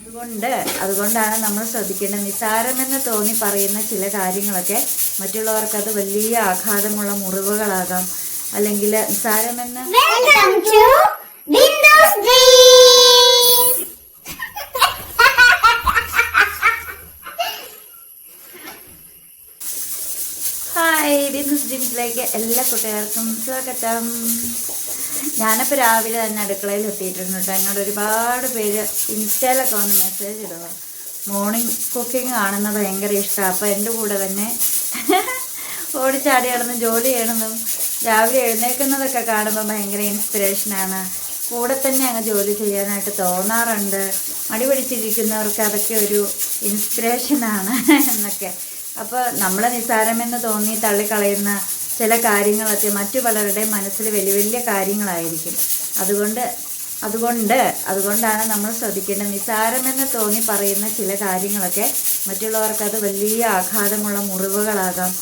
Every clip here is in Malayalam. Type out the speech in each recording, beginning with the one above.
അതുകൊണ്ട് അതുകൊണ്ടാണ് നമ്മൾ ശ്രദ്ധിക്കേണ്ടത്. നിസാരമെന്ന് തോന്നി പറയുന്ന ചില കാര്യങ്ങളൊക്കെ മറ്റുള്ളവർക്കത് വലിയ ആഘാതമുള്ള മുറിവുകളാകാം. അല്ലെങ്കിൽ നിസ്സാരമെന്ന് ഡ്രീംസിലേക്ക് എല്ലാ കുട്ടികൾക്കും സ്വാഗതം. ഞാനിപ്പോൾ രാവിലെ തന്നെ അടുക്കളയിൽ എത്തിയിട്ടുണ്ട് കേട്ടോ. എന്നോട് ഒരുപാട് പേര് ഇൻസ്റ്റയിലൊക്കെ വന്ന് മെസ്സേജ് ഇടുക മോർണിംഗ് കുക്കിംഗ് കാണുന്നത് ഭയങ്കര ഇഷ്ടമാണ് അപ്പോൾ എന്റെ കൂടെ തന്നെ ഓടിച്ചാടി കിടന്ന് ജോലി ചെയ്യണമെന്നും രാവിലെ എഴുന്നേൽക്കുന്നതൊക്കെ കാണുമ്പോൾ ഭയങ്കര ഇൻസ്പിറേഷനാണ് കൂടെ തന്നെ അങ്ങ് ജോലി ചെയ്യാനായിട്ട് തോന്നാറുണ്ട്. മടി പിടിച്ചിരിക്കുന്നവർക്ക് അതൊക്കെ ഒരു ഇൻസ്പിറേഷനാണ് എന്നൊക്കെ. അപ്പോൾ നമ്മൾ നിസ്സാരമെന്ന് തോന്നി തള്ളിക്കളയുന്ന ചില കാര്യങ്ങളൊക്കെ മറ്റു പലരുടെ മനസ്സിൽ വലിയ വലിയ കാര്യങ്ങളായിരിക്കും. അതുകൊണ്ട് അതുകൊണ്ട് അതുകൊണ്ടാണ് നമ്മൾ ശ്രദ്ധിക്കേണ്ടത്. നിസാരമെന്ന് തോന്നി പറയുന്ന ചില കാര്യങ്ങളൊക്കെ മറ്റുള്ളവർക്ക് അത് വലിയ ആഘാതമുള്ള മുറിവുകളാകാം.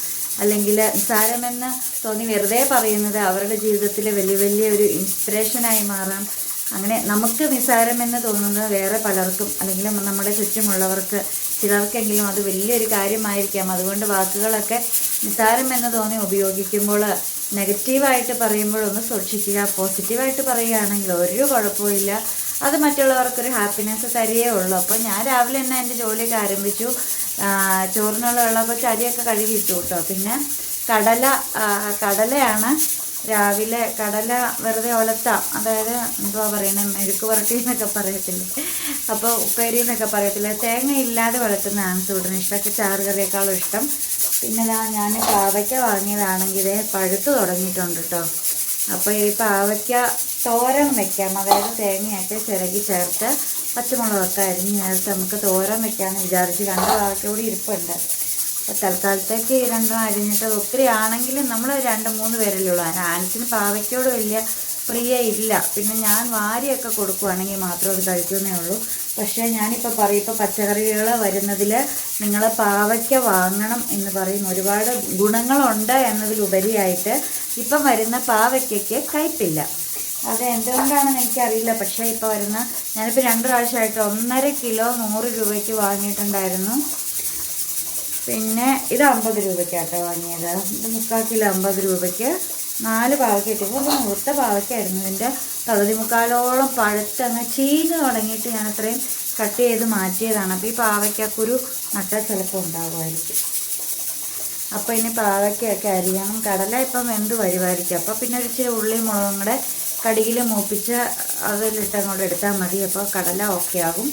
അല്ലെങ്കിൽ നിസാരമെന്ന് തോന്നി വെറുതെ പറയുന്നത് അവരുടെ ജീവിതത്തിൽ വലിയ വലിയ ഒരു ഇൻസ്പിറേഷനായി മാറാം. അങ്ങനെ നമുക്ക് നിസാരമെന്ന് തോന്നുന്നത് വേറെ പലർക്കും അല്ലെങ്കിൽ നമ്മുടെ ചുറ്റുമുള്ളവർക്ക് ചിലർക്കെങ്കിലും അത് വലിയൊരു കാര്യമായിരിക്കാം. അതുകൊണ്ട് വാക്കുകളൊക്കെ നിസാരമെന്ന് തോന്നി ഉപയോഗിക്കുമ്പോൾ നെഗറ്റീവായിട്ട് പറയുമ്പോഴൊന്ന് സൂക്ഷിക്കുക. പോസിറ്റീവായിട്ട് പറയുകയാണെങ്കിൽ ഒരു കുഴപ്പമില്ല അത് മറ്റുള്ളവർക്കൊരു ഹാപ്പിനെസ് തരികയേ ഉള്ളൂ. അപ്പോൾ ഞാൻ രാവിലെ തന്നെ എന്റെ ജോലിയൊക്കെ ആരംഭിച്ചു. ചോറിനുള്ള വെള്ളമൊക്കെ ചരിയൊക്കെ കഴുകിയിട്ടു കേട്ടോ. പിന്നെ കടല കടലയാണ് രാവിലെ കടല വെറുതെ ഒലത്താം. അതായത് എന്തുവാ പറയുന്നത് മെഴുക്ക് പുരട്ടി എന്നൊക്കെ പറയത്തില്ലേ? അപ്പോൾ ഉപ്പേരി എന്നൊക്കെ പറയത്തില്ലേ? തേങ്ങ ഇല്ലാതെ വളർത്തുന്നതാണ് ചൂടിന് ഇഷ്ടമൊക്കെ ചാറ് കറിയേക്കാളും ഇഷ്ടം. പിന്നെ ദാ ഞാൻ പാവയ്ക്ക വാങ്ങിയതാണെങ്കിൽ ഇതേ പഴുത്ത് തുടങ്ങിയിട്ടുണ്ട് കേട്ടോ അപ്പോൾ ഈ പാവയ്ക്ക തോരൻ വെക്കാം. അതായത് തേങ്ങയൊക്കെ ചിരകി ചേർത്ത് പച്ചമുളകൊക്കെ അരിഞ്ഞ് ചേർത്ത് നമുക്ക് തോരൻ വെക്കാമെന്ന് വിചാരിച്ച് രണ്ട് പാവയ്ക്ക കൂടി ഇരിപ്പുണ്ട്. തൽക്കാലത്തേക്ക് രണ്ടും അരിഞ്ഞിട്ട് ഒത്തിരി ആണെങ്കിലും നമ്മൾ രണ്ട് മൂന്ന് പേരല്ലേ ഉള്ളൂ. ആനച്ചിന് പാവയ്ക്കോട് വലിയ പ്രിയ ഇല്ല. പിന്നെ ഞാൻ വാരിയൊക്കെ കൊടുക്കുവാണെങ്കിൽ മാത്രം അത് കഴിക്കുന്നേ ഉള്ളൂ. പക്ഷേ ഞാനിപ്പോൾ പറയും ഇപ്പോൾ പച്ചക്കറികൾ വരുന്നതിൽ നിങ്ങൾ പാവയ്ക്ക വാങ്ങണം എന്ന് പറയും. ഒരുപാട് ഗുണങ്ങളുണ്ട് എന്നതിലുപരിയായിട്ട് ഇപ്പം വരുന്ന പാവയ്ക്കയ്ക്ക് കയ്പില്ല. അത് എന്തുകൊണ്ടാണെന്ന് എനിക്കറിയില്ല. പക്ഷേ ഇപ്പോൾ വരുന്ന ഞാനിപ്പോൾ രണ്ട് പ്രാവശ്യമായിട്ട് ഒന്നര കിലോ നൂറ് രൂപയ്ക്ക് വാങ്ങിയിട്ടുണ്ടായിരുന്നു. പിന്നെ ഇത് അമ്പത് രൂപയ്ക്കാട്ടോ വാങ്ങിയത്. ഇത് മുക്കാൽ കിലോ അമ്പത് രൂപയ്ക്ക് നാല് പാവയ്ക്ക കിട്ടിയപ്പോൾ ഇത് മുഴുത്ത പാവയ്ക്കായിരുന്നു ഇതിന്റെ പകുതി മുക്കാലോളം പഴുത്തങ്ങ് ചീഞ്ഞ് തുടങ്ങിയിട്ട് ഞാൻ അത്രയും കട്ട് ചെയ്ത് മാറ്റിയതാണ്. അപ്പോൾ ഈ പാവയ്ക്കക്കുരു നട്ട ചിലപ്പോൾ ഉണ്ടാകുമായിരിക്കും അപ്പോൾ ഇനി പാവയ്ക്കൊക്കെ അരിയണം. കടല ഇപ്പം വെന്ത് വരുമായിരിക്കും. അപ്പോൾ പിന്നെ ഒരു ഇച്ചിരി ഉള്ളി മുളകും കൂടെ കടിയിൽ മൂപ്പിച്ച് അതിലിട്ട് അങ്ങോട്ട് എടുത്താൽ മതി. അപ്പോൾ കടല ഓക്കെ ആകും.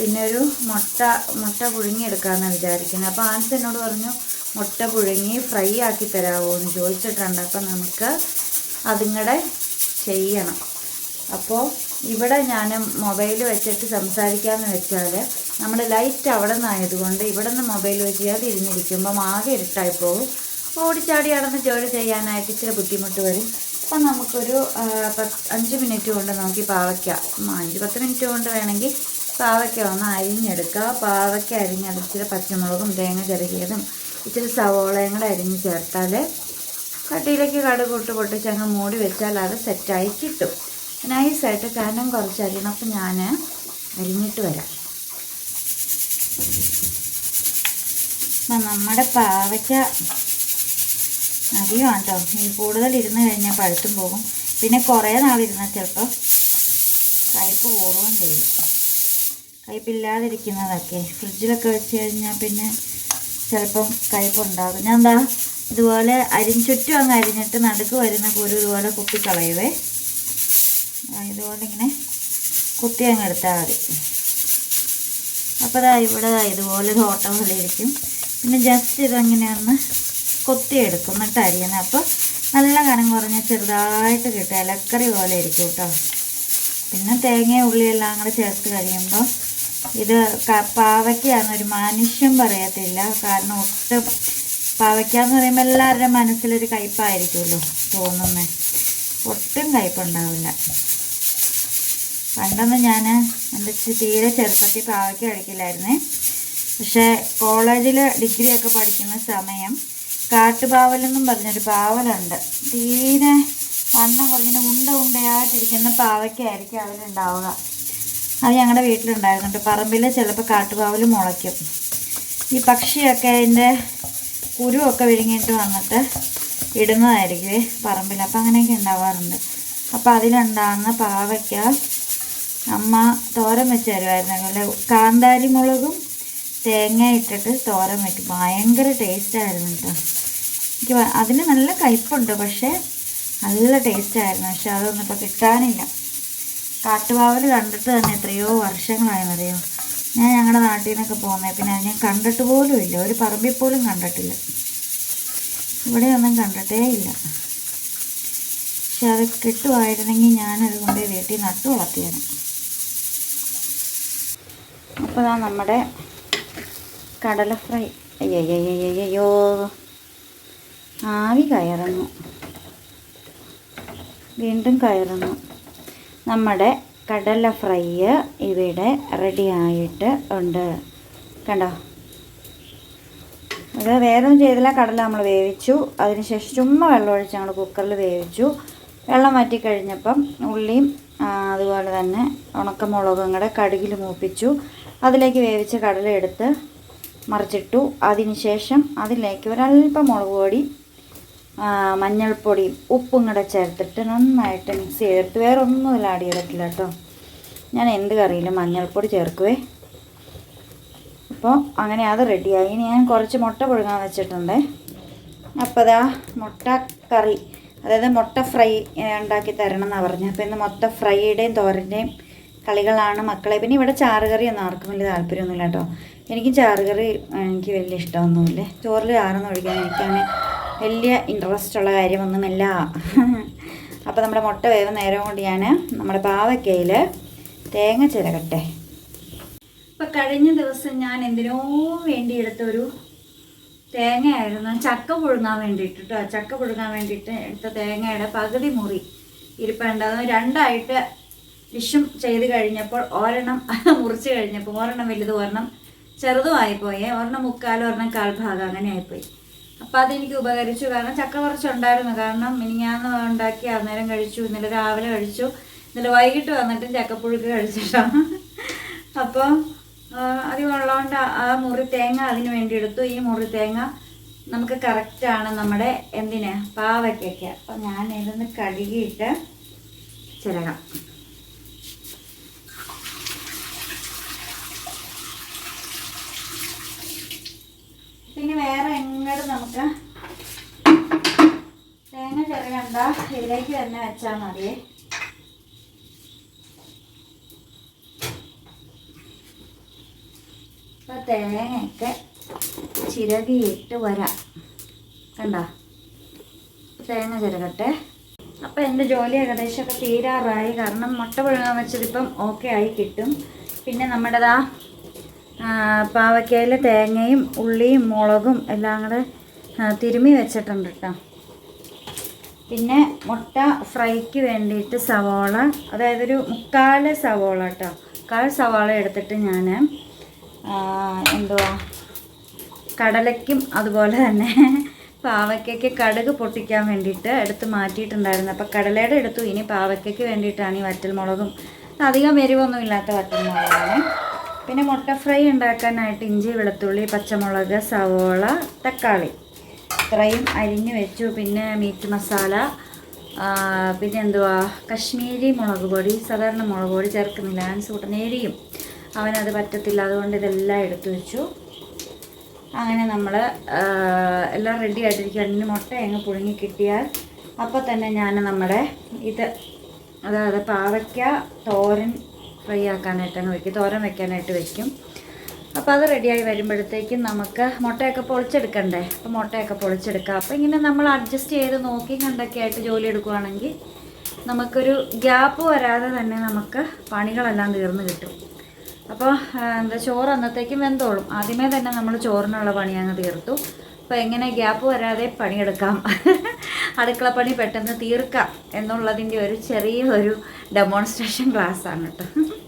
പിന്നെ ഒരു മുട്ട മുട്ട പുഴുങ്ങിയെടുക്കാമെന്നാണ് വിചാരിക്കുന്നത് അപ്പോൾ ആൻസ് എന്നോട് പറഞ്ഞു മുട്ട പുഴുങ്ങി ഫ്രൈ ആക്കി തരാമോ എന്ന് ചോദിച്ചിട്ടുണ്ട്. അപ്പോൾ നമുക്ക് അതിങ്ങടെ ചെയ്യണം. അപ്പോൾ ഇവിടെ ഞാൻ മൊബൈൽ വെച്ചിട്ട് സംസാരിക്കാമെന്ന് വെച്ചാൽ നമ്മൾ ലൈറ്റ് അവിടെ നിന്നായതുകൊണ്ട് ഇവിടെ നിന്ന് മൊബൈൽ വെച്ച് അത് ഇരുന്നിരിക്കുമ്പം ആകെ ഇരുട്ടായി പോകും. ഓടിച്ചാടി നടന്ന് ജോലി ചെയ്യാനായിട്ട് ഇച്ചിരി ബുദ്ധിമുട്ട് വരും. അപ്പം നമുക്കൊരു പത്ത് അഞ്ച് മിനിറ്റ് കൊണ്ട് നമുക്ക് പാവയ്ക്ക അഞ്ച് പത്ത് മിനിറ്റ് കൊണ്ട് വേണമെങ്കിൽ പാവയ്ക്ക ഒന്ന് അരിഞ്ഞെടുക്കുക. പാവയ്ക്ക അരിഞ്ഞത് ഇച്ചിരി പച്ചമുളകും തേങ്ങ ചെറുകിയതും ഇച്ചിരി സവോളയും കൂടെ അരിഞ്ഞ് ചേർത്താൽ കട്ടിയിലേക്ക് കടുകൂട്ട് പൊട്ടിച്ച് അങ്ങ് മൂടി വെച്ചാൽ അത് സെറ്റായി കിട്ടും. നൈസായിട്ട് കനം കുറച്ച് അരിയണം. ഞാൻ അരിഞ്ഞിട്ട് വരാം. നമ്മുടെ പാവയ്ക്ക അരിയാണ് കേട്ടോ ഈ കൂടുതൽ ഇരുന്ന് കഴിഞ്ഞാൽ പഴുത്തും പോകും. പിന്നെ കുറേ നാളിരുന്നാൽ ചിലപ്പോൾ കയ്പ്പ് കൂടുകയും ചെയ്യും. കയ്പില്ലാതിരിക്കുന്നതൊക്കെ. ഫ്രിഡ്ജിലൊക്കെ വെച്ച് കഴിഞ്ഞാൽ പിന്നെ ചിലപ്പം കയ്പുണ്ടാകും. ഞാൻ എന്താ ഇതുപോലെ അരിഞ്ഞ് ചുറ്റും അങ്ങ് അരിഞ്ഞിട്ട് നടുക്ക് വരുന്ന കുരു ഇതുപോലെ കുത്തിക്കളയുവേ. ഇതുപോലെ ഇങ്ങനെ കുത്തി അങ്ങ് എടുത്താൽ മതി. അപ്പോൾ ഇവിടെ ഇതുപോലെ ഒരു ഓട്ട പോലെ ഇരിക്കും. പിന്നെ ജസ്റ്റ് ഇതങ്ങനെ ഒന്ന് കൊത്തിയെടുക്കും. എന്നിട്ട് അരിയുന്നത് അപ്പോൾ നല്ല കനം കുറഞ്ഞ ചെറുതായിട്ട് കിട്ടും. ഇലക്കറി പോലെ ഇരിക്കും കേട്ടോ പിന്നെ തേങ്ങ ഉള്ളിയെല്ലാം കൂടെ ചേർത്ത് കഴിയുമ്പോൾ ഇത് പാവയ്ക്കാന്ന് ഒരു മനുഷ്യൻ പറയത്തില്ല. കാരണം ഒട്ടും പാവയ്ക്ക എന്ന് പറയുമ്പോൾ എല്ലാവരുടെ മനസ്സിലൊരു കയ്പായിരിക്കുമല്ലോ തോന്നുന്നത് ഒട്ടും കയ്പുണ്ടാവില്ല. പണ്ടൊന്നും ഞാൻ എന്റെ തീരെ ചെറുപ്പത്തിൽ പാവയ്ക്ക കഴിക്കില്ലായിരുന്നേ. പക്ഷേ കോളേജിൽ ഡിഗ്രിയൊക്കെ പഠിക്കുന്ന സമയം കാട്ടുപാവലെന്നും പറഞ്ഞൊരു പാവലുണ്ട്. തീരെ വണ്ണം കുറഞ്ഞിട്ട് ഉണ്ട ഉണ്ടയായിട്ടിരിക്കുന്ന പാവയ്ക്കായിരിക്കും അതിലുണ്ടാവുക അത് ഞങ്ങളുടെ വീട്ടിലുണ്ടായിരുന്നുണ്ട്. പറമ്പിൽ ചിലപ്പോൾ കാട്ടുപാവൽ മുളയ്ക്കും. ഈ പക്ഷിയൊക്കെ അതിന്റെ കുരുവൊക്കെ വിഴുങ്ങിയിട്ട് വന്നിട്ട് ഇടുന്നതായിരിക്കുമേ പറമ്പിൽ അപ്പം അങ്ങനെയൊക്കെ ഉണ്ടാവാറുണ്ട് അപ്പോൾ അതിലുണ്ടാകുന്ന പാവയ്ക്ക അമ്മ തോരൻ വെച്ച് തരുമായിരുന്നു അതുപോലെ കാന്താരി മുളകും തേങ്ങ ഇട്ടിട്ട് തോരൻ വയ്ക്കും ഭയങ്കര ടേസ്റ്റായിരുന്നു കേട്ടോ എനിക്ക് അതിന് നല്ല കയ്പുണ്ട് പക്ഷേ നല്ല ടേസ്റ്റായിരുന്നു പക്ഷെ അതൊന്നും ഇപ്പോൾ കിട്ടാനില്ല. കാട്ടുപാവൽ കണ്ടിട്ട് തന്നെ എത്രയോ വർഷങ്ങളായെന്നറിയോ ഞാൻ ഞങ്ങളുടെ നാട്ടിൽ നിന്നൊക്കെ പോകുന്നത് പിന്നെ അത് ഞാൻ കണ്ടിട്ട് പോലും ഇല്ല. ഒരു പറമ്പിൽ പോലും കണ്ടിട്ടില്ല. ഇവിടെയൊന്നും കണ്ടിട്ടേ ഇല്ല. പക്ഷെ അത് കിട്ടുമായിരുന്നെങ്കിൽ ഞാനത് കൊണ്ട് വീട്ടിൽ നട്ടു വളർത്തിയാണ് അപ്പോൾ ഇതാ നമ്മുടെ കടല ഫ്രൈ. അയ്യോ ആവി കയറുന്നു. വീണ്ടും കയറുന്നു. നമ്മുടെ കടല ഫ്രൈ ഇവിടെ റെഡി ആയിട്ട് ഉണ്ട്. കണ്ടോ? ഇത് വേറൊന്നും ചെയ്തില്ല. കടല നമ്മൾ വേവിച്ചു. അതിനുശേഷം ചുമ്മാ വെള്ളം ഒഴിച്ച് ഞങ്ങൾ കുക്കറിൽ വേവിച്ചു. വെള്ളം മാറ്റി കഴിഞ്ഞപ്പം ഉള്ളിയും അതുപോലെ തന്നെ ഉണക്കമുളകും കൂടെ കടുകിൽ മൂപ്പിച്ചു. അതിലേക്ക് വേവിച്ച കടല എടുത്ത് മറിച്ചിട്ടു. അതിനുശേഷം അതിലേക്ക് ഒരല്പം മുളക് പൊടി മഞ്ഞൾപ്പൊടിയും ഉപ്പും കൂടെ ചേർത്തിട്ട് നന്നായിട്ട് മിക്സ് ചെയ്തെടുത്ത് വേറെ ഒന്നും ഇതിൽ ആഡ് ചെയ്തിട്ടില്ല കേട്ടോ. ഞാൻ എന്ത് കറിയിലും മഞ്ഞൾപ്പൊടി ചേർക്കുവേ. അപ്പോൾ അങ്ങനെ അത് റെഡിയായി. ഇനി ഞാൻ കുറച്ച് മുട്ട പുഴുങ്ങാൻ വെച്ചിട്ടുണ്ട്. അപ്പോൾ അതാ മുട്ട കറി അതായത് മുട്ട ഫ്രൈ ഉണ്ടാക്കി തരണം എന്നാണ് പറഞ്ഞത്. അപ്പോൾ ഇന്ന് മൊത്തം ഫ്രൈയുടെയും തോരന്റെയും കളികളാണ് മക്കളെ. പിന്നെ ഇവിടെ ഒന്നും ആർക്കും വലിയ താല്പര്യമൊന്നുമില്ല കേട്ടോ. എനിക്കും ചാറുകറി കറി എനിക്ക് വലിയ ഇഷ്ടമൊന്നുമില്ല. ചോറിൽ ചാറൊന്നും ഒഴിക്കാൻ എനിക്കങ്ങനെ വലിയ ഇൻട്രസ്റ്റ് ഉള്ള കാര്യമൊന്നുമില്ല. അപ്പോൾ നമ്മുടെ മുട്ട വേവ് നേരം കൊണ്ട് ഞാൻ നമ്മുടെ പാവയ്ക്കയിൽ തേങ്ങ ചിരകട്ടെ. ഇപ്പം കഴിഞ്ഞ ദിവസം ഞാൻ എന്തിനോ വേണ്ടി എടുത്തൊരു തേങ്ങയായിരുന്നു. ചക്ക പുഴുങ്ങാൻ വേണ്ടിയിട്ട് കേട്ടോ ചക്ക പുഴുങ്ങാൻ വേണ്ടിയിട്ട് എടുത്ത തേങ്ങയുടെ പകുതി മുറി ഇരിപ്പുണ്ട്. അത് രണ്ടായിട്ട് വിഷം ചെയ്ത് കഴിഞ്ഞപ്പോൾ ഒരെണ്ണം മുറിച്ച് കഴിഞ്ഞപ്പോൾ ഒരെണ്ണം വലുത് ഒരെണ്ണം ചെറുതുമായിപ്പോയേ ഒരെണ്ണം മുക്കാലും ഒരെണ്ണം കാൽ ഭാഗം അങ്ങനെ ആയിപ്പോയി. അപ്പോൾ അതെനിക്ക് ഉപകരിച്ചു. കാരണം ചക്ക കുറച്ചുണ്ടായിരുന്നു. കാരണം മിനിങ്ങാന്ന് ഉണ്ടാക്കി അന്നേരം കഴിച്ചു. ഇന്നലെ രാവിലെ കഴിച്ചു. ഇന്നലെ വൈകിട്ട് വന്നിട്ടും ചക്കപ്പുഴുക്ക് കഴിച്ചിട്ടാണ് അപ്പോൾ ഉള്ളതുകൊണ്ട് ആ മുറി തേങ്ങ അതിന് വേണ്ടി എടുത്തു. ഈ മുറി തേങ്ങ നമുക്ക് കറക്റ്റാണ് നമ്മുടെ എന്തിന്? പാവയ്ക്കൊക്കെ അപ്പം ഞാൻ ഇതൊന്ന് കഴുകിയിട്ട് ചിരകാം. പിന്നെ വേറെ എങ്ങോട്ട് നമുക്ക് തേങ്ങ ചെറുകണ്ട ഇതിലേക്ക് തന്നെ വെച്ചാൽ മതിയേ ഇപ്പൊ തേങ്ങയൊക്കെ ചിരകിയിട്ട് വരാം. കണ്ടോ? തേങ്ങ ചിരകട്ടെ. അപ്പം എന്റെ ജോലി ഏകദേശമൊക്കെ തീരാറായി. കാരണം മുട്ട പുഴുങ്ങാൻ വെച്ചതിപ്പം ഓക്കെ ആയി കിട്ടും. പിന്നെ നമ്മുടേതാ പാവയ്ക്കയിൽ തേങ്ങയും ഉള്ളിയും മുളകും എല്ലാം കൂടെ തിരുമി വെച്ചിട്ടുണ്ട് കേട്ടോ പിന്നെ മുട്ട ഫ്രൈക്ക് വേണ്ടിയിട്ട് സവാള അതായത് ഒരു മുക്കാൽ സവാള കേട്ടോ മുക്കാൽ സവാള എടുത്തിട്ട് ഞാൻ എന്തുവാ കടലയ്ക്കും അതുപോലെ തന്നെ പാവയ്ക്കയ്ക്ക് കടുക് പൊട്ടിക്കാൻ വേണ്ടിയിട്ട് എടുത്ത് മാറ്റിയിട്ടുണ്ടായിരുന്നു. അപ്പോൾ കടലയുടെ എടുത്തു. ഇനി പാവയ്ക്കയ്ക്ക് വേണ്ടിയിട്ടാണ് ഈ വറ്റൽമുളകും. അധികം എരിവൊന്നും ഇല്ലാത്ത വറ്റൽമുളകാണ്. പിന്നെ മുട്ട ഫ്രൈ ഉണ്ടാക്കാനായിട്ട് ഇഞ്ചി വെളുത്തുള്ളി പച്ചമുളക് സവോള തക്കാളി. ഇത്രയും അരിഞ്ഞു വെച്ചു. പിന്നെ മീറ്റ് മസാല പിന്നെ എന്തുവാ? കശ്മീരി മുളക് പൊടി സാധാരണ മുളക് പൊടി ചേർക്കുന്നില്ല. ഞാൻ സൂട്ടനേരിയും. അവനത് പറ്റത്തില്ല. അതുകൊണ്ട് ഇതെല്ലാം എടുത്തു വെച്ചു. അങ്ങനെ നമ്മൾ എല്ലാം റെഡി ആയിട്ടിരിക്കും അതിന് മുട്ട അങ്ങ് പുഴുങ്ങി കിട്ടിയാൽ അപ്പോൾ തന്നെ ഞാൻ നമ്മുടെ ഇത് അതായത് പാവയ്ക്ക തോരൻ ഫ്രൈ ആക്കാനായിട്ടാണ് വയ്ക്കും. തോരൻ വയ്ക്കാനായിട്ട് വയ്ക്കും. അപ്പോൾ അത് റെഡിയായി വരുമ്പോഴത്തേക്കും നമുക്ക് മുട്ടയൊക്കെ പൊളിച്ചെടുക്കണ്ടേ? അപ്പോൾ മുട്ടയൊക്കെ പൊളിച്ചെടുക്കാം. അപ്പോൾ ഇങ്ങനെ നമ്മൾ അഡ്ജസ്റ്റ് ചെയ്ത് നോക്കി കണ്ടൊക്കെ ആയിട്ട് ജോലി എടുക്കുവാണെങ്കിൽ നമുക്കൊരു ഗ്യാപ്പ് വരാതെ തന്നെ നമുക്ക് പണികളെല്ലാം തീർന്നു കിട്ടും. അപ്പോൾ എന്താ ചോറ് അന്നത്തേക്കും വെന്തോളും. ആദ്യമേ തന്നെ നമ്മൾ ചോറിനുള്ള പണി അങ്ങ് തീർത്തു. അപ്പോൾ എങ്ങനെ ഗ്യാപ്പ് വരാതെ പണിയെടുക്കാം? അടുക്കളപ്പണി പെട്ടെന്ന് തീർക്കാം. എന്നുള്ളതിന്റെ ഒരു ചെറിയ ഒരു ഡെമോൺസ്ട്രേഷൻ ക്ലാസ്സാണ് കേട്ടോ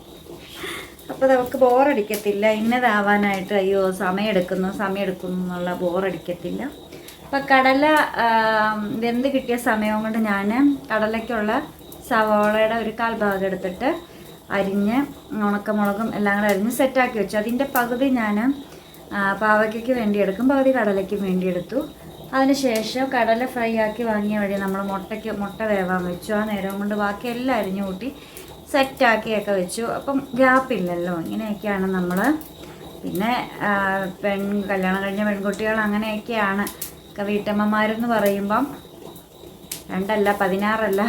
അപ്പോൾ നമുക്ക് ബോറടിക്കത്തില്ല ഇന്നതാവാനായിട്ട് അയ്യോ സമയം എടുക്കുന്നു സമയം എടുക്കുന്നു എന്നുള്ള ബോറടിക്കത്തില്ല അപ്പോൾ കടല വെന്ത് കിട്ടിയ സമയം കൊണ്ട് ഞാൻ കടലയ്ക്കുള്ള സവോളയുടെ ഒരു കാൽ ഭാഗം എടുത്തിട്ട് അരിഞ്ഞ് ഉണക്കമുളകും എല്ലാം കൂടെ അരിഞ്ഞ് സെറ്റാക്കി വെച്ചു. അതിന്റെ പകുതി ഞാൻ പാവയ്ക്കയ്ക്ക് വേണ്ടി എടുക്കും പകുതി കടലയ്ക്ക് വേണ്ടി എടുത്തു. അതിനുശേഷം കടല ഫ്രൈ ആക്കി വാങ്ങിയ വഴി നമ്മൾ മുട്ടയ്ക്ക് മുട്ട വേവാൻ വെച്ചു. ആ നേരം കൊണ്ട് ബാക്കി എല്ലാം അരിഞ്ഞു കൂട്ടി സെറ്റാക്കിയൊക്കെ വെച്ചു. അപ്പം ഗ്യാപ്പില്ലല്ലോ ഇങ്ങനെയൊക്കെയാണ് നമ്മൾ പിന്നെ പെൺ കല്യാണം കഴിഞ്ഞ പെൺകുട്ടികൾ അങ്ങനെയൊക്കെയാണ്. വീട്ടമ്മമാരെന്ന് പറയുമ്പം രണ്ടല്ല പതിനാറല്ല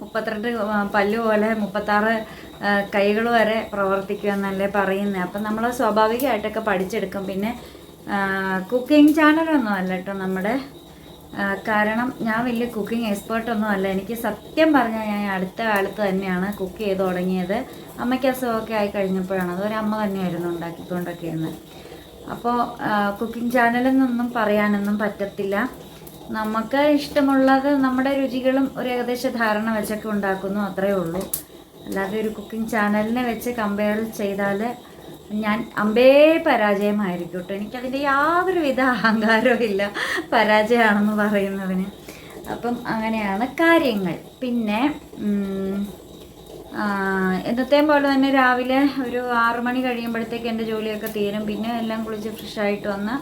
മുപ്പത്തിരണ്ട് പല്ലു പോലെ മുപ്പത്താറ് കൈകൾ വരെ പ്രവർത്തിക്കുക എന്നല്ലേ പറയുന്നത്. അപ്പം നമ്മൾ സ്വാഭാവികമായിട്ടൊക്കെ പഠിച്ചെടുക്കും. പിന്നെ കുക്കിംഗ് ചാനലൊന്നും അല്ല കേട്ടോ നമ്മുടെ കാരണം ഞാൻ വലിയ കുക്കിംഗ് എക്സ്പേർട്ടൊന്നും അല്ല. എനിക്ക് സത്യം പറഞ്ഞാൽ ഞാൻ അടുത്ത കാലത്ത് തന്നെയാണ് കുക്ക് ചെയ്ത് തുടങ്ങിയത്. അമ്മയ്ക്ക് അസുഖമൊക്കെ ആയി കഴിഞ്ഞപ്പോഴാണ്. അതൊരു അമ്മ തന്നെയായിരുന്നു ഉണ്ടാക്കിക്കൊണ്ടൊക്കെയെന്ന്. അപ്പോൾ കുക്കിംഗ് ചാനലിൽ നിന്നൊന്നും പറയാനൊന്നും പറ്റത്തില്ല. നമുക്ക് ഇഷ്ടമുള്ളത് നമ്മുടെ രുചികളും ഒരു ഏകദേശ ധാരണ വെച്ചൊക്കെ ഉണ്ടാക്കുന്നു. അത്രയേ ഉള്ളൂ. അല്ലാതെ ഒരു കുക്കിംഗ് ചാനലിനെ വെച്ച് കമ്പയർ ചെയ്താൽ ഞാൻ അമ്പേ പരാജയമായിരിക്കും കേട്ടോ എനിക്കതിന്റെ യാതൊരുവിധ അഹങ്കാരവും ഇല്ല. പരാജയമാണെന്ന് പറയുന്നതിന് അപ്പം അങ്ങനെയാണ് കാര്യങ്ങൾ. പിന്നെ എന്നത്തെയും പോലെ തന്നെ രാവിലെ ഒരു ആറ് മണി കഴിയുമ്പോഴത്തേക്ക് എന്റെ ജോലിയൊക്കെ തീരും. പിന്നെ എല്ലാം കുളിച്ച് ഫ്രഷായിട്ട് വന്ന്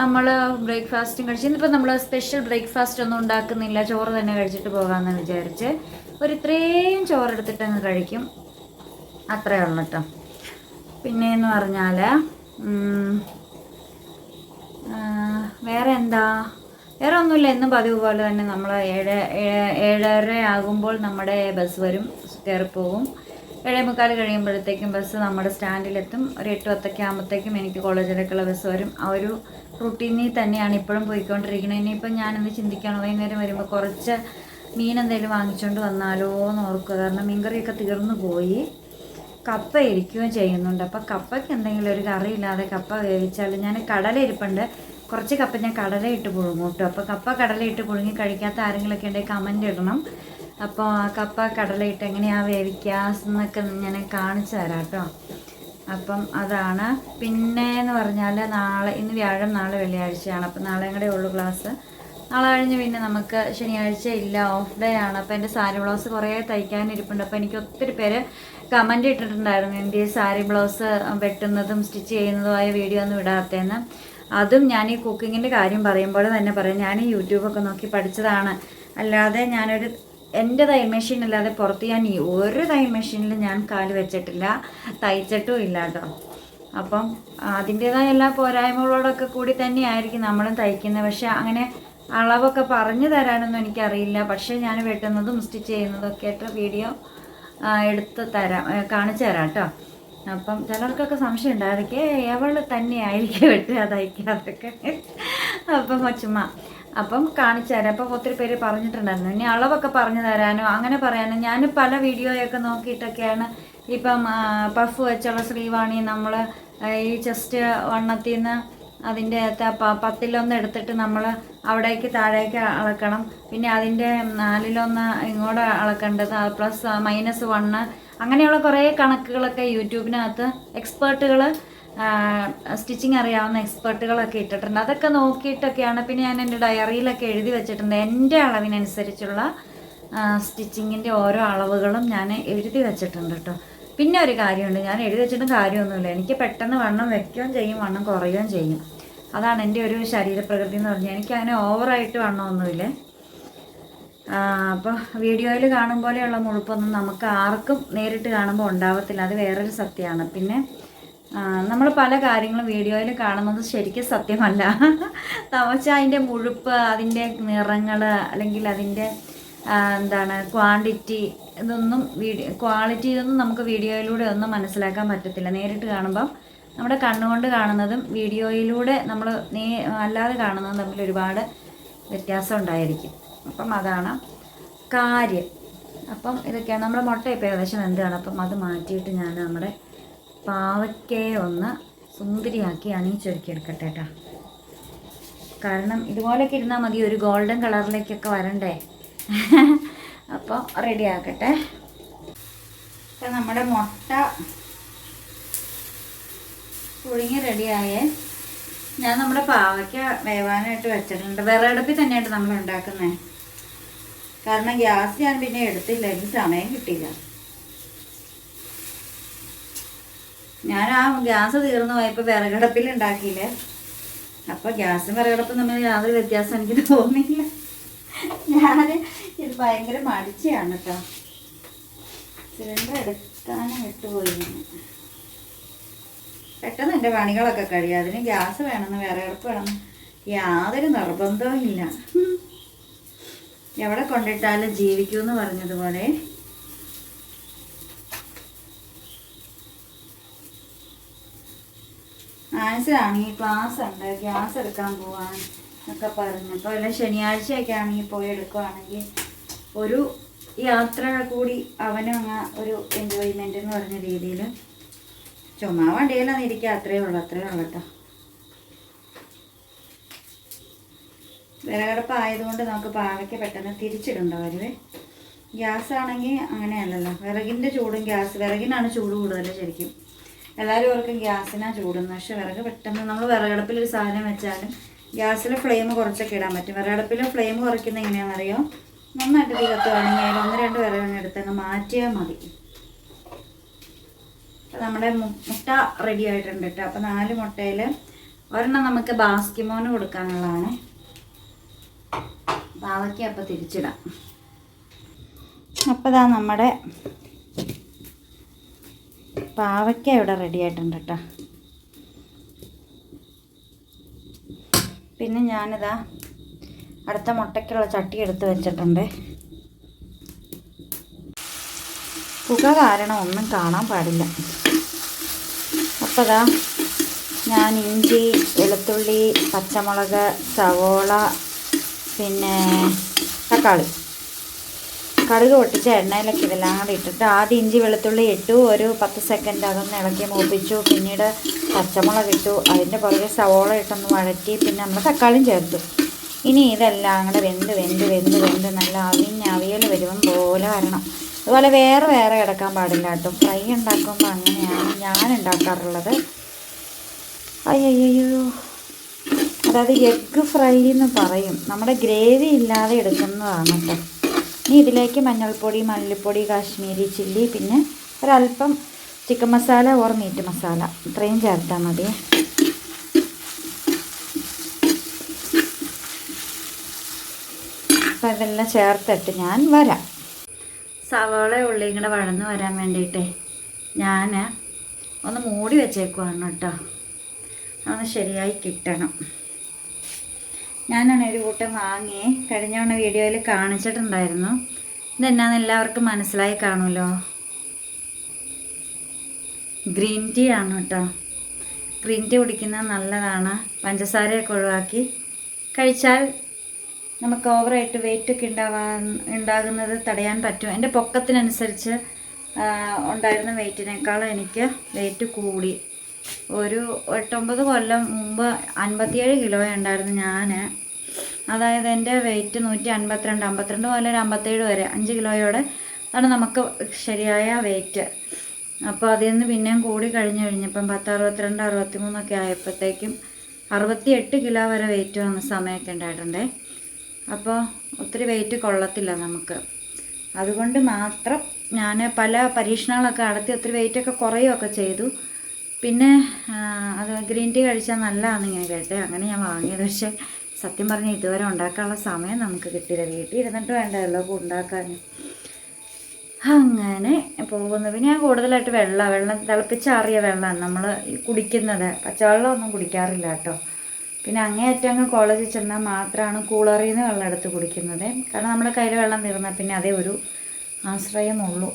നമ്മൾ ബ്രേക്ക്ഫാസ്റ്റും കഴിച്ച് ഇന്നിപ്പോൾ നമ്മൾ സ്പെഷ്യൽ ബ്രേക്ക്ഫാസ്റ്റ് ഒന്നും ഉണ്ടാക്കുന്നില്ല. ചോറ് തന്നെ കഴിച്ചിട്ട് പോകാമെന്ന് വിചാരിച്ച് ഒരു ഇത്രയും ചോറെടുത്തിട്ടങ്ങ് കഴിക്കും. അത്രയേ ഉള്ളൂ കേട്ടോ പിന്നെ എന്ന് പറഞ്ഞാൽ വേറെ എന്താ വേറെ ഒന്നുമില്ല എന്നും പതിവ് പോലെ തന്നെ നമ്മൾ ഏഴ് ഏഴ് ഏഴര ആകുമ്പോൾ നമ്മുടെ ബസ് വരും കയറിപ്പോകും ഏഴേ മുക്കാൽ കഴിയുമ്പോഴത്തേക്കും ബസ് നമ്മുടെ സ്റ്റാൻഡിലെത്തും ഒരു എട്ട് പത്തൊക്കെ ആകുമ്പോഴത്തേക്കും എനിക്ക് കോളേജിലേക്കുള്ള ബസ് വരും. ആ ഒരു റുട്ടീനിൽ തന്നെയാണ് ഇപ്പോഴും പോയിക്കൊണ്ടിരിക്കുന്നത്. ഇനിയിപ്പം ഞാനൊന്ന് ചിന്തിക്കുകയാണ് വൈകുന്നേരം വരുമ്പോൾ കുറച്ച് മീൻ എന്തെങ്കിലും വാങ്ങിച്ചുകൊണ്ട് വന്നാലോ എന്ന് ഓർക്കുക. കാരണം മീൻകറിയൊക്കെ തീർന്നു പോയി. കപ്പ ഇരിക്കുകയും ചെയ്യുന്നുണ്ട്. അപ്പോൾ കപ്പയ്ക്ക് എന്തെങ്കിലും ഒരു കറി ഇല്ലാതെ കപ്പ വേവിച്ചാൽ ഞാൻ കടല ഇരിപ്പുണ്ട്. കുറച്ച് കപ്പ ഞാൻ കടലയിട്ട് പുഴുങ്ങും കേട്ടോ. അപ്പോൾ കപ്പ കടലയിട്ട് പുഴുങ്ങി കഴിക്കാത്ത ആരെങ്കിലുമൊക്കെ ഉണ്ടെങ്കിൽ കമന്റ് ഇടണം. അപ്പോൾ ആ കപ്പ കടലയിട്ട് എങ്ങനെയാണ് വേവിക്കുക എന്നൊക്കെ ഞാൻ കാണിച്ചു തരാം കേട്ടോ. അപ്പം അതാണ്. പിന്നെ എന്ന് പറഞ്ഞാൽ നാളെ ഇന്ന് വ്യാഴം നാളെ വെള്ളിയാഴ്ചയാണ്. അപ്പം നാളെയും കൂടെ ഉള്ളു ക്ലാസ് നാളെ കഴിഞ്ഞ് പിന്നെ നമുക്ക് ശനിയാഴ്ച ഇല്ല ഓഫ് ഡേ ആണ്. അപ്പോൾ എന്റെ സാരി ബ്ലൗസ് കുറേ തയ്ക്കാനിരിപ്പുണ്ട്. അപ്പോൾ എനിക്ക് ഒത്തിരി പേര് കമന്റ് ഇട്ടിട്ടുണ്ടായിരുന്നു. എന്റെ ഈ സാരി ബ്ലൗസ് വെട്ടുന്നതും സ്റ്റിച്ച് ചെയ്യുന്നതുമായ വീഡിയോ ഒന്നും ഇടാത്തേന്ന് അതും ഞാൻ ഈ കുക്കിങ്ങിന്റെ കാര്യം പറയുമ്പോൾ തന്നെ പറയാം. ഞാൻ യൂട്യൂബൊക്കെ നോക്കി പഠിച്ചതാണ്. അല്ലാതെ ഞാനൊരു എന്റെ തൈ മെഷീൻ അല്ലാതെ പുറത്ത് ഞാൻ ഒരു തൈ മെഷീനിൽ ഞാൻ കാൽ വെച്ചിട്ടില്ല. തയ്ച്ചിട്ടും ഇല്ല കേട്ടോ. അപ്പം അതിന്റെതായ എല്ലാ പോരായ്മകളോടൊക്കെ കൂടി തന്നെയായിരിക്കും നമ്മളും തയ്ക്കുന്നത്. പക്ഷേ അങ്ങനെ അളവൊക്കെ പറഞ്ഞു തരാനൊന്നും എനിക്കറിയില്ല. പക്ഷേ ഞാൻ വെട്ടുന്നതും സ്റ്റിച്ച് ചെയ്യുന്നതും ഒക്കെ ആയിട്ട് വീഡിയോ എടുത്ത് തരാം. കാണിച്ചു തരാം കേട്ടോ അപ്പം ചിലർക്കൊക്കെ സംശയം ഉണ്ട്. അതൊക്കെ എവൾ തന്നെയായിരിക്കും വെട്ടുക തയ്ക്കാതൊക്കെ അപ്പം കൊച്ചുമ്മ അപ്പം കാണിച്ചു തരാം. അപ്പം ഒത്തിരി പേര് പറഞ്ഞിട്ടുണ്ടായിരുന്നു. ഇനി അളവൊക്കെ പറഞ്ഞു തരാനോ അങ്ങനെ പറയാനോ. ഞാൻ പല വീഡിയോയൊക്കെ നോക്കിയിട്ടൊക്കെയാണ് ഇപ്പം പഫ് വെച്ചുള്ള സ്ലീവാണെങ്കിൽ നമ്മൾ ഈ ചെസ്റ്റ് വണ്ണത്തിൽ നിന്ന് അതിന്റെ അകത്ത് പത്തിലൊന്ന് എടുത്തിട്ട് നമ്മൾ അവിടേക്ക് താഴേക്ക് അളക്കണം. പിന്നെ അതിന്റെ നാലിലൊന്ന് ഇങ്ങോട്ട് അളക്കേണ്ടത് പ്ലസ് മൈനസ് വണ്ണ് അങ്ങനെയുള്ള കുറേ കണക്കുകളൊക്കെ യൂട്യൂബിനകത്ത് എക്സ്പേർട്ടുകൾ സ്റ്റിച്ചിങ് അറിയാവുന്ന എക്സ്പേർട്ടുകളൊക്കെ ഇട്ടിട്ടുണ്ട്. അതൊക്കെ നോക്കിയിട്ടൊക്കെയാണ് പിന്നെ ഞാൻ എന്റെ ഡയറിയിലൊക്കെ എഴുതി വെച്ചിട്ടുണ്ട്. എന്റെ അളവിനനുസരിച്ചുള്ള സ്റ്റിച്ചിങ്ങിന്റെ ഓരോ അളവുകളും ഞാൻ എഴുതി വെച്ചിട്ടുണ്ട് കേട്ടോ. പിന്നെ ഒരു കാര്യമുണ്ട്. ഞാൻ എഴുതി വെച്ചിട്ടും കാര്യമൊന്നുമില്ല. എനിക്ക് പെട്ടെന്ന് വണ്ണം വെക്കുകയും ചെയ്യും വണ്ണം കുറയുകയും ചെയ്യും. അതാണ് എന്റെ ഒരു ശരീരപ്രകൃതി എന്ന് പറഞ്ഞാൽ. എനിക്ക് ഓവറായിട്ട് വണ്ണമൊന്നുമില്ല. അപ്പോൾ വീഡിയോയിൽ കാണും പോലെയുള്ള മുഴുപ്പൊന്നും നമുക്ക് ആർക്കും നേരിട്ട് കാണുമ്പോൾ ഉണ്ടാവത്തില്ല. അത് വേറൊരു സത്യമാണ്. പിന്നെ നമ്മൾ പല കാര്യങ്ങളും വീഡിയോയിൽ കാണുന്നത് ശരിക്കും സത്യമല്ല. തമച്ച അതിന്റെ മുഴുപ്പ് അതിന്റെ നിറങ്ങൾ അല്ലെങ്കിൽ അതിന്റെ എന്താണ് ക്വാണ്ടിറ്റി ഇതൊന്നും വീഡിയോ ക്വാളിറ്റി ഇതൊന്നും നമുക്ക് വീഡിയോയിലൂടെ ഒന്നും മനസ്സിലാക്കാൻ പറ്റത്തില്ല. നേരിട്ട് കാണുമ്പം നമ്മുടെ കണ്ണുകൊണ്ട് കാണുന്നതും വീഡിയോയിലൂടെ നമ്മൾ നേ അല്ലാതെ കാണുന്നതും തമ്മിൽ ഒരുപാട് വ്യത്യാസം ഉണ്ടായിരിക്കും. അപ്പം അതാണ് കാര്യം. അപ്പം ഇതൊക്കെയാണ്. നമ്മുടെ മുട്ട ഇപ്പോൾ ഏകദേശം എന്താണ് അപ്പം അത് മാറ്റിയിട്ട് ഞാൻ നമ്മുടെ പാവയ്ക്കയെ ഒന്ന് സുന്ദരിയാക്കി അണിയിച്ചൊരുക്കി എടുക്കട്ടെ കേട്ടോ കാരണം ഇതുപോലെയൊക്കെ ഇരുന്നാൽ മതി. ഒരു ഗോൾഡൻ കളറിലേക്കൊക്കെ വരണ്ടേ? അപ്പോൾ റെഡി ആക്കട്ടെ നമ്മുടെ മുട്ട പുഴുങ്ങി റെഡിയായേ. ഞാൻ നമ്മുടെ പാവയ്ക്ക വേവാനായിട്ട് വെച്ചിട്ടുണ്ട്. വിറകടുപ്പിൽ തന്നെയായിട്ട് നമ്മൾ ഉണ്ടാക്കുന്നത് കാരണം ഗ്യാസ് ഞാൻ പിന്നെ എടുത്തില്ല. എനിക്ക് സമയം കിട്ടില്ല ഞാൻ ആ ഗ്യാസ് തീർന്നു പോയപ്പോൾ വിറകടുപ്പിൽ ഉണ്ടാക്കിയില്ലേ? അപ്പോൾ ഗ്യാസും വിറകടുപ്പും തമ്മിൽ യാതൊരു വ്യത്യാസം എനിക്ക് തോന്നിയില്ല. ഞാൻ ഇത് ഭയങ്കര മടിച്ചാണ് കേട്ടോ. സിലിണ്ടർ എടുക്കാനും വിട്ടുപോയി. ഞാൻ. പെട്ടെന്ന് എന്റെ പണികളൊക്കെ കഴിയും. അതിന് ഗ്യാസ് വേണമെന്ന് വിറകടുപ്പ് വേണം. യാതൊരു നിർബന്ധവും ഇല്ല. എവിടെ കൊണ്ടിട്ടാലും ജീവിക്കുമെന്ന് പറഞ്ഞതുപോലെ. ആൻസറാണെങ്കിൽ ക്ലാസ് ഉണ്ട്. ഗ്യാസ് എടുക്കാൻ പോവാൻ എന്നൊക്കെ പറഞ്ഞു. അപ്പോൾ വല്ല ശനിയാഴ്ചയൊക്കെ ആണെങ്കിൽ പോയി എടുക്കുവാണെങ്കിൽ ഒരു യാത്ര കൂടി അവനും അങ്ങ് ഒരു എൻജോയ്മെന്റ് എന്ന് പറഞ്ഞ രീതിയിൽ ചുമ്മാ വണ്ടിയിലൊന്നും ഇരിക്കുക അത്രയേ ഉള്ളൂ അത്രയേ ഉള്ളൂ കേട്ടോ. ആയതുകൊണ്ട് നമുക്ക് പാവയ്ക്ക് പെട്ടെന്ന് തിരിച്ചിടണ്ട വരുവേ. ഗ്യാസ് ആണെങ്കിൽ അങ്ങനെയല്ലല്ലോ. വിറകിന്റെ ചൂടും ഗ്യാസ് വിറകിനാണ് ചൂട് കൂടുതൽ ശരിക്കും. എല്ലാവരും ഓർക്കും ഗ്യാസിനാണ് ചൂടുന്നത് പക്ഷെ വിറക് പെട്ടെന്ന് നമ്മൾ വിറകടപ്പിൽ ഒരു സാധനം വെച്ചാലും ഗ്യാസിലെ ഫ്ലെയിം കുറച്ചൊക്കെ ഇടാൻ പറ്റും. വിറകടുപ്പിലെ ഫ്ലെയിം കുറയ്ക്കുന്നത് എങ്ങനെയാണെന്നറിയോ? നന്നായിട്ട് തീ കത്തുവാണെങ്കിൽ അതിൽ ഒന്ന് രണ്ട് വിറകങ്ങ് മാറ്റിയാൽ മതി. നമ്മുടെ മുട്ട റെഡി ആയിട്ടുണ്ട് കേട്ടോ അപ്പോൾ നാല് മുട്ടയിൽ ഒരെണ്ണം നമുക്ക് ബാസ്കിമോന് കൊടുക്കാനുള്ളതാണ്. പാവയ്ക്ക് അപ്പോൾ തിരിച്ചിടാം. അപ്പോൾ ഇതാ നമ്മുടെ പാവയ്ക്ക ഇവിടെ റെഡി ആയിട്ടുണ്ട് കേട്ടോ പിന്നെ ഞാനിതാ അടുത്ത മുട്ടയ്ക്കുള്ള ചട്ടി എടുത്ത് വെച്ചിട്ടുണ്ട്. പുക കാരണം ഒന്നും കാണാൻ പാടില്ല. അപ്പോൾ ഞാൻ ഇഞ്ചി വെളുത്തുള്ളി പച്ചമുളക് സവോള പിന്നെ തക്കാളി. കടുക് പൊട്ടിച്ച എണ്ണയിലൊക്കെ ഇതെല്ലാം കൂടി ഇട്ടിട്ട് ആദ്യം ഇഞ്ചി വെളുത്തുള്ളി ഇട്ടു. ഒരു പത്ത് സെക്കൻഡ് അതൊന്ന് ഇളക്കി മൂപ്പിച്ചു. പിന്നീട് പച്ചമുളക് ഇട്ടു. അതിന്റെ പുറകെ സവോള ഇട്ടൊന്ന് വഴറ്റി. പിന്നെ നമ്മൾ തക്കാളിയും ചേർത്തു. ഇനി ഇതെല്ലാം കൂടെ വെന്ത് വെന്ത് വെന്ത് വെന്ത് നല്ല അവിഞ്ഞ് അവിയൽ വരുമ്പം പോലെ വരണം. അതുപോലെ വേറെ വേറെ കിടക്കാൻ പാടില്ല കേട്ടോ. ഫ്രൈ ഉണ്ടാക്കുമ്പോൾ അങ്ങനെയാണ് ഞാൻ ഉണ്ടാക്കാറുള്ളത്. അയ്യോ അതായത് എഗ്ഗ് ഫ്രൈ എന്ന് പറയും. നമ്മുടെ ഗ്രേവി ഇല്ലാതെ എടുക്കുന്നതാണ് കേട്ടോ. ഇനി ഇതിലേക്ക് മഞ്ഞൾപ്പൊടി മല്ലിപ്പൊടി കാശ്മീരി ചില്ലി പിന്നെ ഒരല്പം chicken masala or meat masala. ഇത്രയും ചേർത്താൽ മതി. അപ്പം ഇതെല്ലാം ചേർത്തിട്ട് ഞാൻ വരാം. സവാള ഉള്ളിയും കൂടെ വഴന്ന് വരാൻ വേണ്ടിയിട്ടേ ഞാൻ ഒന്ന് മൂടി വെച്ചേക്കുവാണ് കേട്ടോ. അതൊന്ന് ശരിയായി കിട്ടണം. ഞാനാണ് ഒരു കൂട്ടം വാങ്ങി കഴിഞ്ഞ തവണ വീഡിയോയിൽ കാണിച്ചിട്ടുണ്ടായിരുന്നു. ഇതെന്നാന്ന് എല്ലാവർക്കും മനസ്സിലായി കാണുമല്ലോ. ഗ്രീൻ ടീ ആണ് കേട്ടോ. ഗ്രീൻ ടീ കുടിക്കുന്നത് നല്ലതാണ്. പഞ്ചസാരയൊക്കെ ഒഴിവാക്കി കഴിച്ചാൽ നമുക്ക് ഓവറായിട്ട് വെയിറ്റ് ഒക്കെ ഉണ്ടാവാൻ ഉണ്ടാകുന്നത് തടയാൻ പറ്റും. എന്റെ പൊക്കത്തിനനുസരിച്ച് ഉണ്ടായിരുന്ന വെയിറ്റിനേക്കാളും എനിക്ക് വെയിറ്റ് കൂടി. ഒരു എട്ടൊമ്പത് കൊല്ലം മുമ്പ് അൻപത്തിയേഴ് കിലോ ഉണ്ടായിരുന്നു ഞാൻ അതായത് എന്റെ വെയിറ്റ് നൂറ്റി അൻപത്തിരണ്ട് അമ്പത്തിരണ്ട് മുതൽ ഒരു അമ്പത്തേഴ് വരെ അഞ്ച് കിലോയോടെ ആണ് നമുക്ക് ശരിയായ വെയിറ്റ് അപ്പോൾ അതിൽ നിന്ന് പിന്നെയും കൂടി കഴിഞ്ഞ് കഴിഞ്ഞപ്പം പത്ത് അറുപത്തിരണ്ട് അറുപത്തി മൂന്നൊക്കെ ആയപ്പോഴത്തേക്കും അറുപത്തി എട്ട് കിലോ വരെ വെയിറ്റ് വന്ന സമയമൊക്കെ ഉണ്ടായിട്ടുണ്ടേ. അപ്പോൾ ഒത്തിരി വെയിറ്റ് കൊള്ളത്തില്ല നമുക്ക്. അതുകൊണ്ട് മാത്രം ഞാൻ പല പരീക്ഷണങ്ങളൊക്കെ നടത്തി ഒത്തിരി വെയിറ്റൊക്കെ കുറയുകയൊക്കെ ചെയ്തു. പിന്നെ അത് ഗ്രീൻ ടീ കഴിച്ചാൽ നല്ലതാണെന്ന് ഇങ്ങനെ കേട്ടെ. അങ്ങനെ ഞാൻ വാങ്ങിയത്. പക്ഷേ സത്യം പറഞ്ഞാൽ ഇതുവരെ ഉണ്ടാക്കാനുള്ള സമയം നമുക്ക് കിട്ടിയില്ല. വീട്ടിൽ ഇരുന്നിട്ട് വേണ്ടല്ലോ ഉണ്ടാക്കാൻ അങ്ങനെ പോകുന്നു. പിന്നെ ഞാൻ കൂടുതലായിട്ട് വെള്ളം. വെള്ളം തിളപ്പിച്ചാറിയ വെള്ളമാണ് നമ്മൾ കുടിക്കുന്നത്. പച്ചവെള്ളം ഒന്നും കുടിക്കാറില്ല കേട്ടോ. പിന്നെ അങ്ങേയറ്റം അങ്ങ് കോളേജിൽ ചെന്നാൽ മാത്രമാണ് കൂളറിൽ നിന്ന് വെള്ളം എടുത്ത് കുടിക്കുന്നത്. കാരണം നമ്മുടെ കയ്യിൽ വെള്ളം തീർന്നാൽ പിന്നെ അതേ ഒരു ആശ്രയമുള്ളൂ.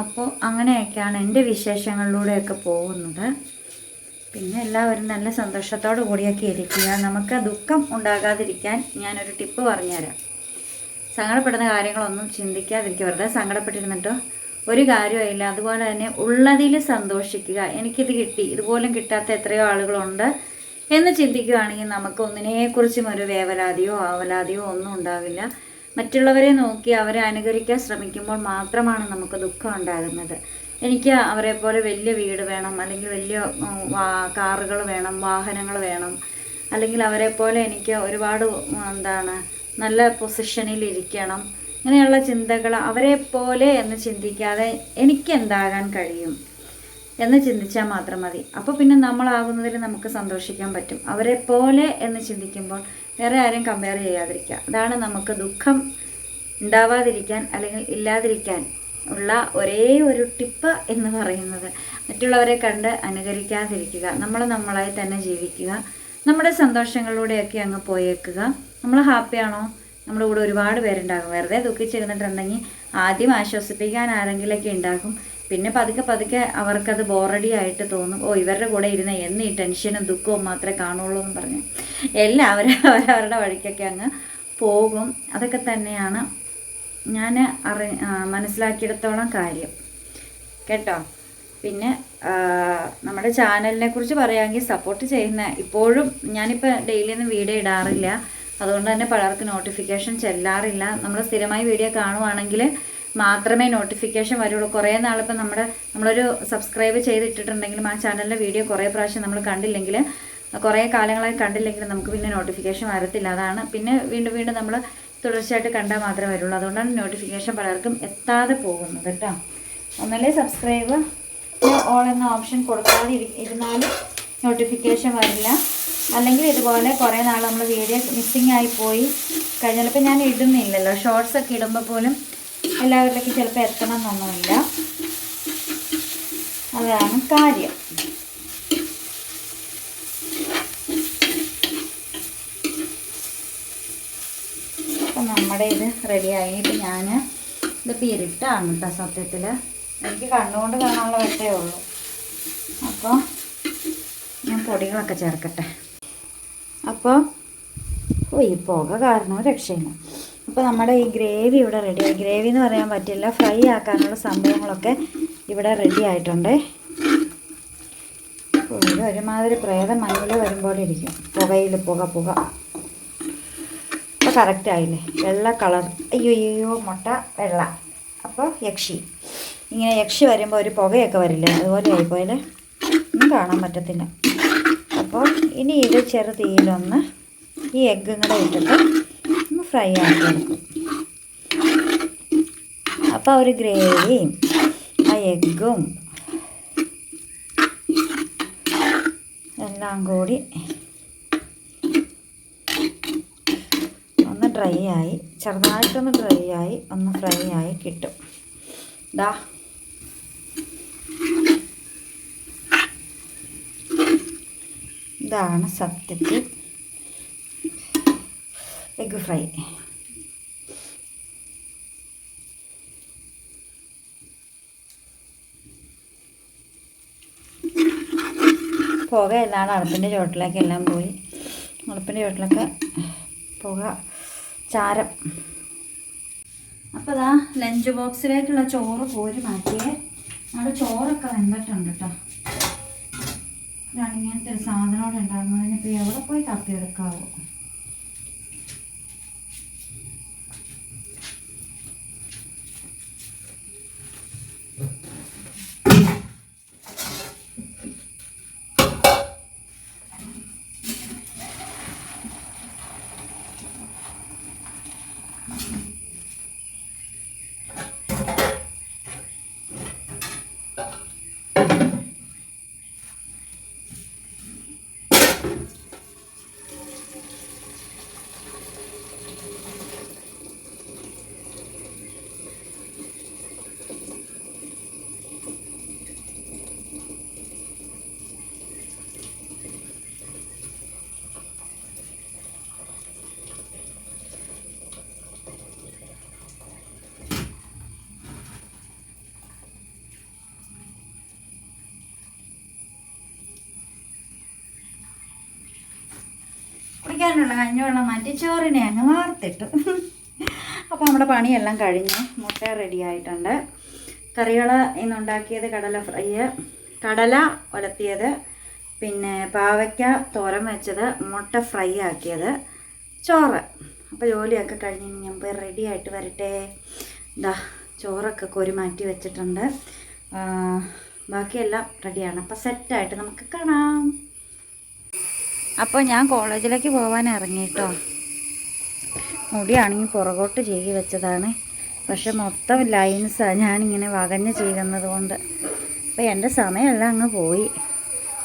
അപ്പോൾ അങ്ങനെയൊക്കെയാണ് എന്റെ വിശേഷങ്ങളിലൂടെയൊക്കെ പോകുന്നത്. പിന്നെ എല്ലാവരും നല്ല സന്തോഷത്തോടു കൂടിയൊക്കെ ഇരിക്കുക. നമുക്ക് ദുഃഖം ഉണ്ടാകാതിരിക്കാൻ ഞാനൊരു ടിപ്പ് പറഞ്ഞുതരാം. സങ്കടപ്പെടുന്ന കാര്യങ്ങളൊന്നും ചിന്തിക്കാതിരിക്കുക. വെറുതെ സങ്കടപ്പെട്ടിരുന്നിട്ടോ ഒരു കാര്യമില്ല അതുപോലെ തന്നെ ഉള്ളതിൽ സന്തോഷിക്കുക. എനിക്കിത് കിട്ടി. ഇതുപോലും കിട്ടാത്ത എത്രയോ ആളുകളുണ്ട്. എന്ന് ചിന്തിക്കുകയാണെങ്കിൽ നമുക്ക് ഒന്നിനെക്കുറിച്ചും ഒരു വേവലാതിയോ ആവലാതിയോ ഒന്നും ഉണ്ടാവില്ല. മറ്റുള്ളവരെ നോക്കി അവരെ അനുകരിക്കാൻ ശ്രമിക്കുമ്പോൾ മാത്രമാണ് നമുക്ക് ദുഃഖം ഉണ്ടാകുന്നത്. എനിക്ക് അവരെ പോലെ വലിയ വീട് വേണം അല്ലെങ്കിൽ വലിയ കാറുകൾ വേണം വാഹനങ്ങൾ വേണം അല്ലെങ്കിൽ അവരെ പോലെ എനിക്ക് ഒരുപാട് എന്താണ് നല്ല പൊസിഷനിൽ ഇരിക്കണം. അങ്ങനെയുള്ള ചിന്തകൾ അവരെ പോലെ എന്ന് ചിന്തിക്കാതെ എനിക്ക് എന്താകാൻ കഴിയും? എന്ന് ചിന്തിച്ചാൽ മാത്രം മതി. അപ്പോൾ പിന്നെ നമ്മളാകുന്നതിൽ നമുക്ക് സന്തോഷിക്കാൻ പറ്റും. അവരെ പോലെ എന്ന് ചിന്തിക്കുമ്പോൾ വേറെ ആരും കമ്പയർ ചെയ്യാതിരിക്കുക. അതാണ് നമുക്ക് ദുഃഖം ഉണ്ടാവാതിരിക്കാൻ അല്ലെങ്കിൽ ഇല്ലാതിരിക്കാൻ ഉള്ള ഒരേ ഒരു ടിപ്പ് എന്ന് പറയുന്നത്. മറ്റുള്ളവരെ കണ്ട് അനുകരിക്കാതിരിക്കുക. നമ്മൾ നമ്മളായി തന്നെ ജീവിക്കുക. നമ്മുടെ സന്തോഷങ്ങളിലൂടെയൊക്കെ അങ്ങ് പോയേക്കുക. നമ്മൾ ഹാപ്പിയാണോ നമ്മുടെ കൂടെ ഒരുപാട് പേരുണ്ടാകും. വെറുതെ ദുഃഖിച്ചിരുന്നിട്ടുണ്ടെങ്കിൽ ആദ്യം ആശ്വസിപ്പിക്കാൻ ആരെങ്കിലൊക്കെ ഉണ്ടാകും. പിന്നെ പതുക്കെ പതുക്കെ അവർക്കത് ബോറടി ആയിട്ട് തോന്നും. ഓ ഇവരുടെ കൂടെ ഇരുന്ന എന്ന് ഈ ടെൻഷനും ദുഃഖവും മാത്രമേ കാണുള്ളൂ എന്ന് പറഞ്ഞു. എല്ലാവരും അവരവരുടെ വഴിക്കൊക്കെ അങ്ങ് പോകും. അതൊക്കെ തന്നെയാണ് ഞാൻ അറി മനസ്സിലാക്കിയിടത്തോളം കാര്യം. കേട്ടോ? പിന്നെ നമ്മുടെ ചാനലിനെ കുറിച്ച് പറയുകയാണെങ്കിൽ സപ്പോർട്ട് ചെയ്യുന്ന ഇപ്പോഴും ഞാനിപ്പോൾ ഡെയിലി ഒന്നും വീഡിയോ ഇടാറില്ല. അതുകൊണ്ട് തന്നെ പലർക്ക് നോട്ടിഫിക്കേഷൻ ചെല്ലാറില്ല. നമ്മൾ സ്ഥിരമായി വീഡിയോ കാണുവാണെങ്കിൽ മാത്രമേ നോട്ടിഫിക്കേഷൻ വരുള്ളൂ. കുറേ നാളിപ്പോൾ നമ്മുടെ നമ്മളൊരു സബ്സ്ക്രൈബ് ചെയ്തിട്ടിട്ടുണ്ടെങ്കിലും ആ ചാനലിന്റെ വീഡിയോ കുറേ പ്രാവശ്യം നമ്മൾ കണ്ടില്ലെങ്കിൽ കുറേ കാലങ്ങളായി കണ്ടില്ലെങ്കിൽ നമുക്ക് പിന്നെ നോട്ടിഫിക്കേഷൻ വരത്തില്ല. അതാണ് പിന്നെ വീണ്ടും വീണ്ടും നമ്മൾ തുടർച്ചയായിട്ട് കണ്ടാൽ മാത്രമേ വരുള്ളൂ. അതുകൊണ്ടാണ് നോട്ടിഫിക്കേഷൻ പലർക്കും എത്താതെ പോകുന്നത് കേട്ടോ. ഒന്നല്ലേ സബ്സ്ക്രൈബ് ഓൾ എന്ന ഓപ്ഷൻ കൊടുക്കാതെ ഇരി- ഇരുന്നാലും നോട്ടിഫിക്കേഷൻ വരില്ല. അല്ലെങ്കിൽ ഇതുപോലെ കുറേ നാൾ നമ്മൾ വീഡിയോ മിസ്സിങ് ആയി പോയി. കഴിഞ്ഞാൽ ഞാൻ ഇടുന്നില്ലല്ലോ. ഷോർട്സ് ഒക്കെ ഇടുമ്പോൾ പോലും എല്ലാവരിലേക്ക് ചിലപ്പോൾ എത്തണം എന്നൊന്നുമില്ല അതാണ് കാര്യം. അപ്പം നമ്മുടെ ഇത് റെഡിയായിട്ട് ഞാൻ ഇതിപ്പോൾ ഇരുട്ടാണ് കേട്ടോ സത്യത്തിൽ എനിക്ക് കണ്ണുകൊണ്ട് കാണാനുള്ള വെട്ടേ ഉള്ളൂ. അപ്പോൾ ഞാൻ പൊടികളൊക്കെ ചേർക്കട്ടെ. അപ്പോൾ ഓ ഈ പുക കാരണം രക്ഷയില്ല. അപ്പോൾ നമ്മുടെ ഈ ഗ്രേവി ഇവിടെ റെഡിയായി ഗ്രേവി എന്ന് പറയാൻ പറ്റില്ല. ഫ്രൈ ആക്കാനുള്ള സംഭവങ്ങളൊക്കെ ഇവിടെ റെഡി ആയിട്ടുണ്ട്. ഇത് ഒരുമാതിരി പ്രേതം മഞ്ഞിൽ വരുമ്പോൾ ഇരിക്കും. പുകയിൽ പുക പുക. അപ്പോൾ കറക്റ്റായില്ലേ വെള്ള കളർ അയ്യോ അയ്യോ മുട്ട വെള്ള. അപ്പോൾ യക്ഷി. ഇങ്ങനെ യക്ഷി വരുമ്പോൾ ഒരു പുകയൊക്കെ വരില്ലേ? അതുപോലെ ആയിപ്പോയാലേ ഒന്നും കാണാൻ പറ്റത്തില്ല. അപ്പോൾ ഇനി ഇത് ചെറു തീയിലൊന്ന് ഈ എഗ്ഗും കൂടെ ഇട്ടിട്ട് ഫ്രൈ ആക്കി. എടുക്കും അപ്പോൾ ഒരു ഗ്രേവിയും ആ എഗ്ഗും എല്ലാം കൂടി ഒന്ന് ഡ്രൈ ആയി ചെറുതായിട്ടൊന്ന് ഡ്രൈ ആയി ഒന്ന് ഫ്രൈ ആയി കിട്ടും. ദാ. ഇതാണ് സത്യത്തിൽ എഗ് ഫ്രൈ പുക എല്ലാം അടുപ്പിന്റെ ചുവട്ടിലേക്ക് എല്ലാം പോയി. അടുപ്പിന്റെ ചുവട്ടിലൊക്കെ പുക ചാരം. അപ്പോൾ ഇതാ ലഞ്ച് ബോക്സിലേക്കുള്ള ചോറ് കോരി മാറ്റിയേ. നമ്മുടെ ചോറൊക്കെ വെന്തിട്ടുണ്ട് കേട്ടോ ഇതാണ് ഇങ്ങനത്തെ ഒരു സാധനോടെ ഉണ്ടാകുന്നതിന് ഇപ്പോൾ എവിടെ പോയി തപ്പിയെടുക്കാവോ? കുടിക്കാനുള്ള കഞ്ഞിവെള്ളം മാറ്റി ചോറിനെ അങ്ങ് വാർത്തിട്ടു. അപ്പോൾ നമ്മുടെ പണിയെല്ലാം കഴിഞ്ഞു. മുട്ട റെഡി ആയിട്ടുണ്ട്. കറികൾ ഇന്നുണ്ടാക്കിയത് കടല ഫ്രൈ കടല ഒലത്തിയത് പിന്നെ പാവയ്ക്ക തോരൻ വെച്ചത് മുട്ട ഫ്രൈ ആക്കിയത് ചോറ്. അപ്പോൾ ജോലിയൊക്കെ കഴിഞ്ഞ് ഞാൻ പോയി റെഡി ആയിട്ട് വരട്ടെ. ഇതാ ചോറൊക്കെ കോരി മാറ്റി വെച്ചിട്ടുണ്ട്. ബാക്കിയെല്ലാം റെഡിയാണ് അപ്പോൾ സെറ്റായിട്ട് നമുക്ക് കാണാം. അപ്പോൾ ഞാൻ കോളേജിലേക്ക് പോകാൻ ഇറങ്ങി കേട്ടോ. മുടിയാണെങ്കിൽ പുറകോട്ട് ചെയ്തി വെച്ചതാണ്. പക്ഷെ മൊത്തം ലൈൻസാണ് ഞാനിങ്ങനെ വകഞ്ഞ് ചെയ്യുന്നത് കൊണ്ട്. അപ്പോൾ എന്റെ സമയമെല്ലാം അങ്ങ് പോയി.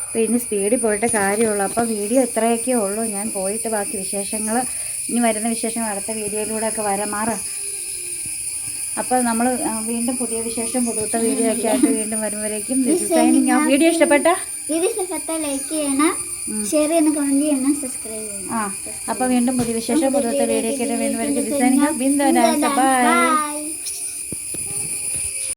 അപ്പോൾ ഇനി സ്പീഡിൽ പോയിട്ട് കാര്യമുള്ളൂ. അപ്പോൾ വീഡിയോ ഇത്രയൊക്കെ ഉള്ളൂ. ഞാൻ പോയിട്ട് ബാക്കി വിശേഷങ്ങൾ ഇനി വരുന്ന വിശേഷങ്ങൾ അടുത്ത വീഡിയോയിലൂടെ ഒക്കെ വരാം മാറാം അപ്പോൾ നമ്മൾ വീണ്ടും പുതിയ വിശേഷം പുതുത്ത വീഡിയോ ഒക്കെ ആയിട്ട് വീണ്ടും വരുമ്പോഴേക്കും. വീഡിയോ ഇഷ്ടപ്പെട്ട? വീഡിയോ ഇഷ്ടപ്പെട്ട ലൈക്ക് ചെയ്യണം. ഷെയർ ചെയ്യണം കമന്റ് ചെയ്യണം സബ്സ്ക്രൈബ് ചെയ്യണം. ആ അപ്പോൾ വീണ്ടും പുതിയ വിശേഷം പുതിയ വീഡിയോ വീണ്ടും വരുമ്പോൾ സൈനിങ് ഓഫ് ബിന്ദു ബൈ